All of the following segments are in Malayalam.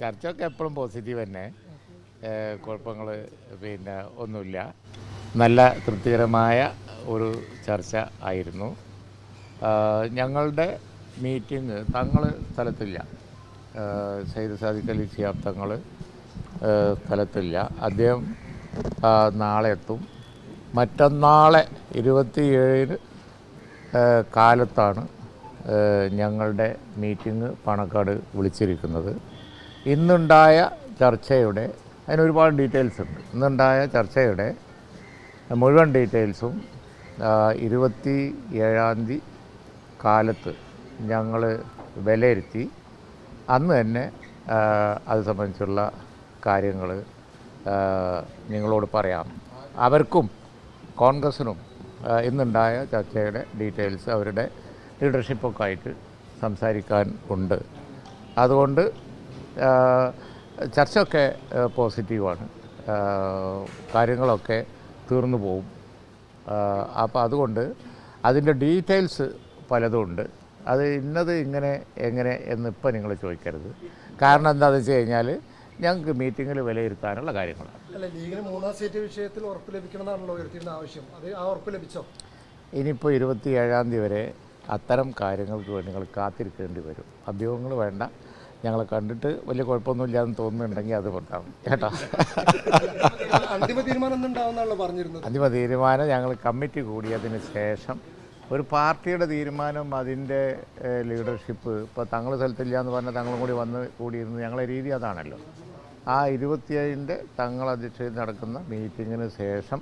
ചർച്ചയൊക്കെ എപ്പോഴും പോസിറ്റീവ് തന്നെ. കുഴപ്പങ്ങൾ പിന്നെ ഒന്നുമില്ല. നല്ല തൃപ്തികരമായ ഒരു ചർച്ച ആയിരുന്നു. ഞങ്ങളുടെ മീറ്റിംഗ് തങ്ങൾ സ്ഥലത്തില്ല. സയ്യിദ് സാദിഖ് അലി സിയാബ് തങ്ങൾ സ്ഥലത്തില്ല. അദ്ദേഹം നാളെ എത്തും. മറ്റന്നാളെ ഇരുപത്തിയേഴിന് കാലത്താണ് ഞങ്ങളുടെ മീറ്റിംഗ് പണക്കാട് വിളിച്ചിരിക്കുന്നത്. ഇന്നുണ്ടായ ചർച്ചയുടെ അതിന് ഒരുപാട് ഡീറ്റെയിൽസ് ഉണ്ട്. ഇന്നുണ്ടായ ചർച്ചയുടെ മുഴുവൻ ഡീറ്റെയിൽസും ഇരുപത്തി ഏഴാം തീയതി കാലത്ത് ഞങ്ങൾ വിലയിരുത്തി. അന്ന് തന്നെ അത് സംബന്ധിച്ചുള്ള കാര്യങ്ങൾ നിങ്ങളോട് പറയാം. അവർക്കും കോൺഗ്രസിനും ഇന്നുണ്ടായ ചർച്ചയുടെ ഡീറ്റെയിൽസ് അവരുടെ ലീഡർഷിപ്പൊക്കെ ആയിട്ട് സംസാരിക്കാൻ ഉണ്ട്. അതുകൊണ്ട് ചർച്ചയൊക്കെ പോസിറ്റീവാണ്. കാര്യങ്ങളൊക്കെ തീർന്നു പോവും. അപ്പോൾ അതുകൊണ്ട് അതിന്റെ ഡീറ്റെയിൽസ് പലതും ഉണ്ട് അത് ഇന്നത് ഇങ്ങനെ എങ്ങനെ എന്ന് ഇപ്പം നിങ്ങൾ ചോദിക്കരുത്. കാരണം എന്താണെന്ന് വെച്ച് കഴിഞ്ഞാൽ ഞങ്ങൾക്ക് മീറ്റിങ്ങിൽ വിലയിരുത്താനുള്ള കാര്യങ്ങളാണ്. അല്ല ലീഗിന് മൂന്നാം സീറ്റ് വിഷയത്തിൽ ഉറപ്പ് ലഭിക്കണമെന്നാണല്ലോ ഉയർത്തിയിരുന്ന ആവശ്യം. അത് ആ ഉറപ്പ് ലഭിച്ചോ? ഇനിയിപ്പോൾ ഇരുപത്തി ഏഴാം തീയതി വരെ അത്തരം കാര്യങ്ങൾക്ക് വേണ്ടി നിങ്ങൾ കാത്തിരിക്കേണ്ടി വരും. അഭ്യൂഹങ്ങൾ വേണ്ട. ഞങ്ങളെ കണ്ടിട്ട് വലിയ കുഴപ്പമൊന്നുമില്ലാന്ന് തോന്നുന്നുണ്ടെങ്കിൽ അത് കൊണ്ടാണ് കേട്ടോ? അന്തിമ തീരുമാനം അന്തിമ തീരുമാനം ഞങ്ങൾ കമ്മിറ്റി കൂടിയതിന് ശേഷം ഒരു പാർട്ടിയുടെ തീരുമാനം അതിന്റെ ലീഡർഷിപ്പ് ഇപ്പോൾ തങ്ങൾ സ്ഥലത്തില്ല എന്ന് പറഞ്ഞാൽ തങ്ങളും കൂടി വന്ന് കൂടിയിരുന്നു ഞങ്ങളെ രീതി അതാണല്ലോ. ആ ഇരുപത്തിയേഴിന്റെ തങ്ങൾ അധ്യക്ഷതയിൽ നടക്കുന്ന മീറ്റിങ്ങിന് ശേഷം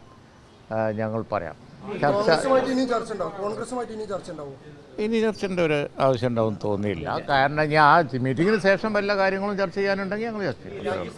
ഞങ്ങൾ പറയാം. ചർച്ച കോൺഗ്രസുമായിട്ട് ഇനിയും ചർച്ച ഉണ്ടാവും. കോൺഗ്രസുമായിട്ട് ഇനിയും ചർച്ച ഉണ്ടാവും. ഇനി ചർച്ചന്റെ ഒരു ആവശ്യം ഉണ്ടാവും തോന്നിയില്ല. കാരണം ഞാൻ ആ മീറ്റിങ്ങിന് ശേഷം വല്ല കാര്യങ്ങളും ചർച്ച ചെയ്യാനുണ്ടെങ്കിൽ ഞങ്ങൾ ചർച്ച ചെയ്യും.